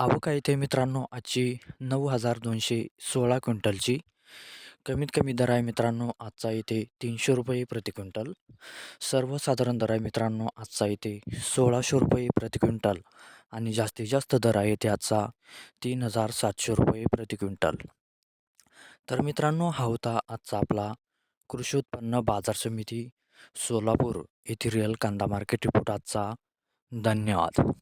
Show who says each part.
Speaker 1: आवक आहे इथे मित्रांनो आजची नऊ हजार दोनशे सोळा क्विंटलची. कमीत कमी दर आहे मित्रांनो आजचा इथे तीनशे रुपये प्रति क्विंटल. सर्वसाधारण दर आहे मित्रांनो आजचा इथे सोळाशे रुपये प्रति क्विंटल. आणि जास्तीत जास्त दर आहे इथे आजचा तीन हजार सातशे रुपये प्रति क्विंटल. तर मित्रांनो हा होता आजचा आपला कृषी उत्पन्न बाजार समिती सोलापूर येथील रिअल कांदा मार्केट रिपोर्ट आजचा. धन्यवाद.